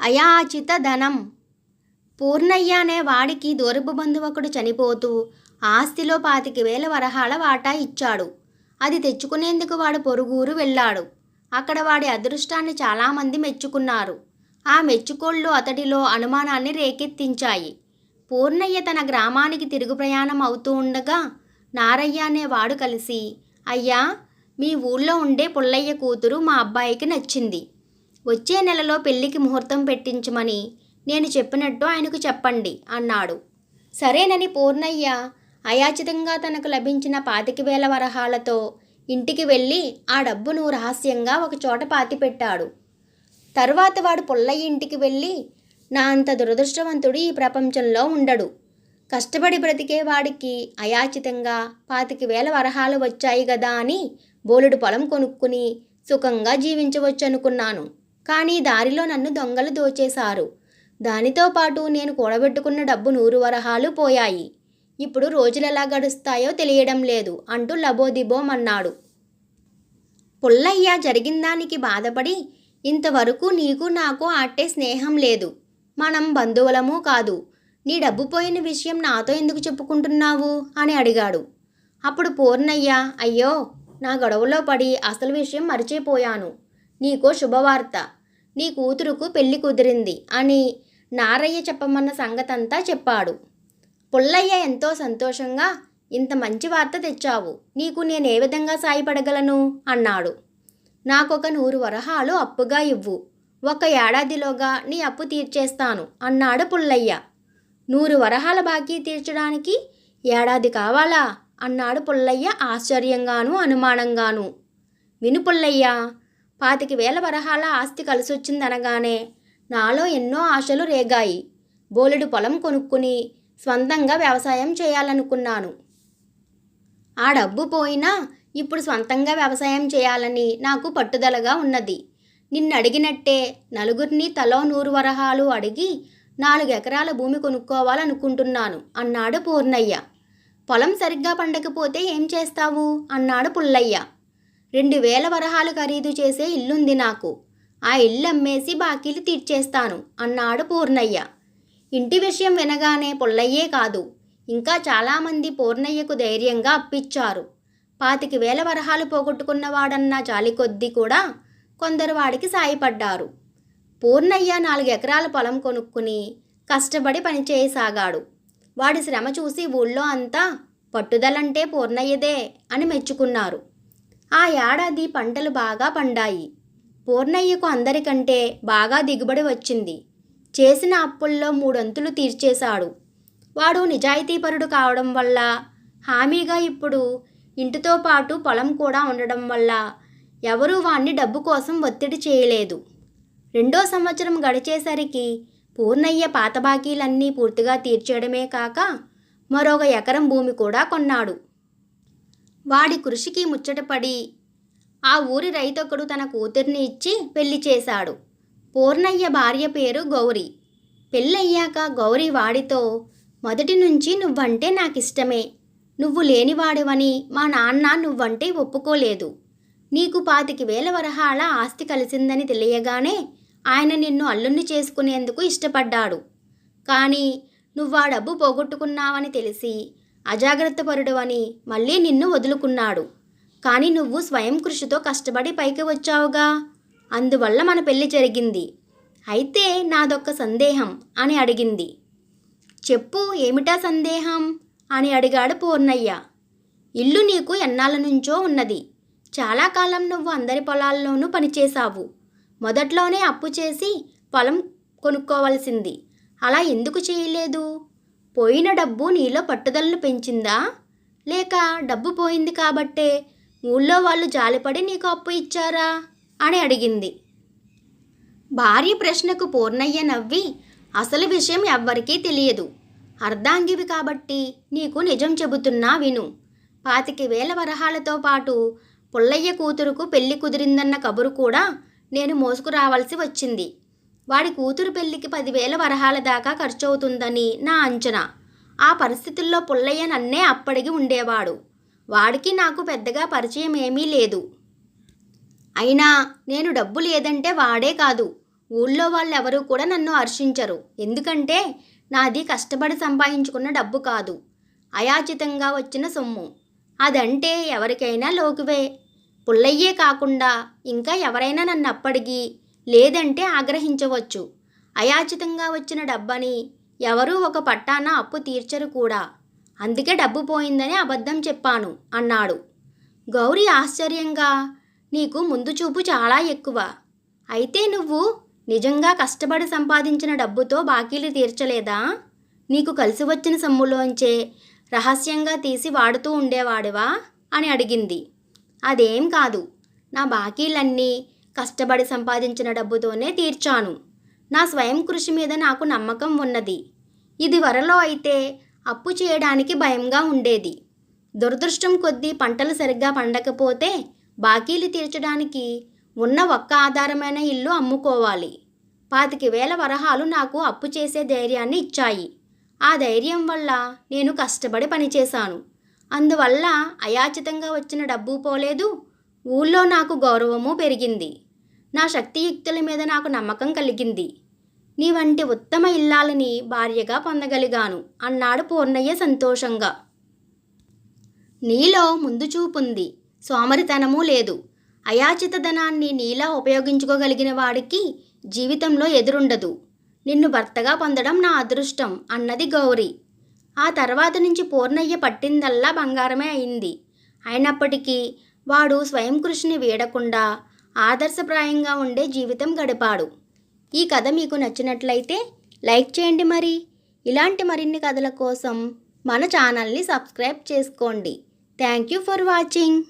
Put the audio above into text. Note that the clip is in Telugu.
అయాచిత ధనం పూర్ణయ్య అనే వాడికి దూరపు బంధువకుడు చనిపోతూ ఆస్తిలో పాతిక వేల వరహాల వాటా ఇచ్చాడు. అది తెచ్చుకునేందుకు వాడు పొరుగురు వెళ్ళాడు. అక్కడ వాడి అదృష్టాన్ని చాలామంది మెచ్చుకున్నారు. ఆ మెచ్చుకోళ్ళు అతడిలో అనుమానాన్ని రేకెత్తించాయి. పూర్ణయ్య తన గ్రామానికి తిరుగు ప్రయాణం అవుతూ ఉండగా నారయ్య అనే వాడు కలిసి అయ్యా మీ ఊళ్ళో ఉండే పుల్లయ్య కూతురు మా అబ్బాయికి నచ్చింది. వచ్చే నెలలో పెళ్ళికి ముహూర్తం పెట్టించమని నేను చెప్పినట్టు ఆయనకు చెప్పండి అన్నాడు. సరేనని పూర్ణయ్య అయాచితంగా తనకు లభించిన పాతిక వేల వరహాలతో ఇంటికి వెళ్ళి ఆ డబ్బును రహస్యంగా ఒకచోట పాతిపెట్టాడు తరువాత వాడు పుల్లయ్య ఇంటికి వెళ్ళి నా అంత దురదృష్టవంతుడు ఈ ప్రపంచంలో ఉండడు. కష్టపడి బ్రతికే వాడికి అయాచితంగా పాతిక వేల వరహాలు వచ్చాయి కదా అని బోలెడు పొలం కొనుక్కుని సుఖంగా జీవించవచ్చు అనుకున్నాను కానీ దారిలో నన్ను దొంగలు దోచేశారు. దానితో పాటు నేను కూడబెట్టుకున్న డబ్బు నూరు వరహాలు పోయాయి. ఇప్పుడు రోజులు ఎలా గడుస్తాయో తెలియడం లేదు అంటూ లబోదిబోమన్నాడు. పుల్లయ్య జరిగిన దానికి బాధపడి ఇంతవరకు నీకు నాకు ఆటే స్నేహం లేదు. మనం బంధువులము కాదు. నీ డబ్బు పోయిన విషయం నాతో ఎందుకు చెప్పుకుంటున్నావు? అని అడిగాడు. అప్పుడు పూర్ణయ్య అయ్యో నా గొడవలో పడి అసలు విషయం మరిచిపోయాను. నీకో శుభవార్త. నీ కూతురుకు పెళ్ళి కుదిరింది అని నారయ్య చెప్పమన్న సంగతంతా చెప్పాడు. పుల్లయ్య ఎంతో సంతోషంగా ఇంత మంచి వార్త తెచ్చావు. నీకు నేను ఏ విధంగా సాయపడగలను? అన్నాడు. నాకొక నూరు వరహాలు అప్పుగా ఇవ్వు. ఒక ఏడాదిలోగా నీ అప్పు తీర్చేస్తాను అన్నాడు పుల్లయ్య. నూరు వరహాల బాకీ తీర్చడానికి ఏడాది కావాలా? అన్నాడు పుల్లయ్య ఆశ్చర్యంగాను అనుమానంగాను. విను పుల్లయ్య పాతిక వేల వరహాల ఆస్తి కలిసొచ్చిందనగానే నాలో ఎన్నో ఆశలు రేగాయి. బోలెడు పొలం కొనుక్కుని స్వంతంగా వ్యవసాయం చేయాలనుకున్నాను. ఆ డబ్బు పోయినా ఇప్పుడు స్వంతంగా వ్యవసాయం చేయాలని నాకు పట్టుదలగా ఉన్నది. నిన్ను అడిగినట్టే నలుగురిని తలో నూరు వరహాలు అడిగి నాలుగు ఎకరాల భూమి కొనుక్కోవాలనుకుంటున్నాను అన్నాడు పూర్ణయ్య. పొలం సరిగ్గా పండకపోతే ఏం చేస్తావు? అన్నాడు పుల్లయ్య. రెండు వేల వరహాలు ఖరీదు చేసే ఇల్లుంది నాకు. ఆ ఇల్లు అమ్మేసి బాకీలు తీర్చేస్తాను అన్నాడు పూర్ణయ్య. ఇంటి విషయం వినగానే పుల్లయ్యే కాదు. ఇంకా చాలామంది పూర్ణయ్యకు ధైర్యంగా అప్పిచ్చారు. పాతికి వేల వరహాలు పోగొట్టుకున్నవాడన్న జాలి కొద్దీ కూడా కొందరు వాడికి సాయపడ్డారు. పూర్ణయ్య నాలుగు ఎకరాల పొలం కొనుక్కుని కష్టపడి పనిచేయసాగాడు వాడి శ్రమ చూసి ఊళ్ళో అంతా పట్టుదలంటే పూర్ణయ్యదే అని మెచ్చుకున్నారు. ఆ ఏడాది పంటలు బాగా పండాయి. పూర్ణయ్యకు అందరికంటే బాగా దిగుబడి వచ్చింది. చేసిన అప్పుల్లో మూడొంతులు తీర్చేశాడు. వాడు నిజాయితీపరుడు కావడం వల్ల హామీగా ఇప్పుడు ఇంటితో పాటు పొలం కూడా ఉండడం వల్ల ఎవరూ వాణ్ణి డబ్బు కోసం ఒత్తిడి చేయలేదు. రెండో సంవత్సరం గడిచేసరికి పూర్ణయ్య పాత బాకీలన్నీ పూర్తిగా తీర్చేయడమే కాక మరొక ఎకరం భూమి కూడా కొన్నాడు. వాడి కృషికి ముచ్చటపడి ఆ ఊరి రైతొకడు తన కూతుర్ని ఇచ్చి పెళ్ళి చేశాడు. పూర్ణయ్య భార్య పేరు గౌరి. పెళ్ళయ్యాక గౌరి వాడితో మొదటి నుంచి నువ్వంటే నాకు ఇష్టమే నువ్వు లేనివాడివని మా నాన్న నువ్వంటే ఒప్పుకోలేదు. నీకు పాతికి వేల వరహాల ఆస్తి కలిసిందని తెలియగానే ఆయన నిన్ను అల్లుణ్ణి చేసుకునేందుకు ఇష్టపడ్డాడు. కానీ నువ్వు ఆ డబ్బు పోగొట్టుకున్నావని తెలిసి అజాగ్రత్తపరుడు అని మళ్ళీ నిన్ను వదులుకున్నాడు. కానీ నువ్వు స్వయం కృషితో కష్టపడి పైకి వచ్చావుగా. అందువల్ల మన పెళ్ళి జరిగింది. అయితే నాదొక్క సందేహం అని అడిగింది. చెప్పు ఏమిటా సందేహం? అని అడిగాడు పూర్ణయ్య. ఇల్లు నీకు ఎన్నాళ్ళ నుంచో ఉన్నది. చాలా కాలం నువ్వు అందరి పొలాల్లోనూ పనిచేశావు. మొదట్లోనే అప్పు చేసి పొలం కొనుక్కోవలసింది. అలా ఎందుకు చేయలేదు? పోయిన డబ్బు నీలో పట్టుదలను పెంచిందా? లేక డబ్బు పోయింది కాబట్టే ఊళ్ళో వాళ్ళు జాలిపడి నీకు అప్పు ఇచ్చారా? అని అడిగింది. భార్య ప్రశ్నకు పూర్ణయ్య నవ్వి అసలు విషయం ఎవ్వరికీ తెలియదు. అర్ధాంగివి కాబట్టి నీకు నిజం చెబుతున్నా విను. పాతిక వేల వరహాలతో పాటు పుల్లయ్య కూతురుకు పెళ్ళి కుదిరిందన్న కబురు కూడా నేను మోసుకురావాల్సి వచ్చింది. వాడి కూతురు పెళ్ళికి పదివేల వరహాల దాకా ఖర్చవుతుందని నా అంచనా. ఆ పరిస్థితుల్లో పుల్లయ్య నన్నే అప్పడిగి ఉండేవాడు. వాడికి నాకు పెద్దగా పరిచయం ఏమీ లేదు. అయినా నేను డబ్బు లేదంటే వాడే కాదు. ఊళ్ళో వాళ్ళెవరూ కూడా నన్ను హర్షించరు. ఎందుకంటే నాది కష్టపడి సంపాదించుకున్న డబ్బు కాదు. అయాచితంగా వచ్చిన సొమ్ము. అదంటే ఎవరికైనా లోకువే. పుల్లయ్యే కాకుండా ఇంకా ఎవరైనా నన్ను అప్పటికి లేదంటే ఆగ్రహించవచ్చు. అయాచితంగా వచ్చిన డబ్బని ఎవరూ ఒక పట్టాన అప్పు తీర్చరు కూడా. అందుకే డబ్బు పోయిందని అబద్ధం చెప్పాను అన్నాడు. గౌరీ ఆశ్చర్యంగా నీకు ముందు చూపు చాలా ఎక్కువ. అయితే నువ్వు నిజంగా కష్టపడి సంపాదించిన డబ్బుతో బాకీలు తీర్చలేదా? నీకు కలిసి వచ్చిన సొమ్ములోంచే రహస్యంగా తీసి వాడుతూ ఉండేవాడివా? అని అడిగింది. అదేం కాదు. నా బాకీలన్నీ కష్టపడి సంపాదించిన డబ్బుతోనే తీర్చాను. నా స్వయం కృషి మీద నాకు నమ్మకం ఉన్నది. ఇది వరలో అయితే అప్పు చేయడానికి భయంగా ఉండేది. దురదృష్టం కొద్దీ పంటలు సరిగ్గా పండకపోతే బాకీలు తీర్చడానికి ఉన్న ఒక్క ఆధారమైన ఇల్లు అమ్ముకోవాలి. పాతిక వేల వరహాలు నాకు అప్పు చేసే ధైర్యాన్ని ఇచ్చాయి. ఆ ధైర్యం వల్ల నేను కష్టపడి పనిచేశాను. అందువల్ల అయాచితంగా వచ్చిన డబ్బు పోలేదు ఊళ్ళో నాకు గౌరవము పెరిగింది. నా శక్తియుక్తుల మీద నాకు నమ్మకం కలిగింది. నీ వంటి ఉత్తమ ఇల్లాలని భార్యగా పొందగలిగాను అన్నాడు పూర్ణయ్య సంతోషంగా. నీలో ముందు చూపుంది. సోమరితనము లేదు. అయాచితధనాన్ని నీలా ఉపయోగించుకోగలిగిన వాడికి జీవితంలో ఎదురుండదు. నిన్ను భర్తగా పొందడం నా అదృష్టం అన్నది గౌరీ. ఆ తర్వాత నుంచి పూర్ణయ్య పట్టిందల్లా బంగారమే అయింది. అయినప్పటికీ వాడు స్వయం కృషిని వీడకుండా ఆదర్శప్రాయంగా ఉండే జీవితం గడిపాడు. ఈ కథ మీకు నచ్చినట్లయితే లైక్ చేయండి మరి. ఇలాంటి మరిన్ని కథల కోసం మన ఛానల్ని సబ్స్క్రైబ్ చేసుకోండి. Thank you for watching.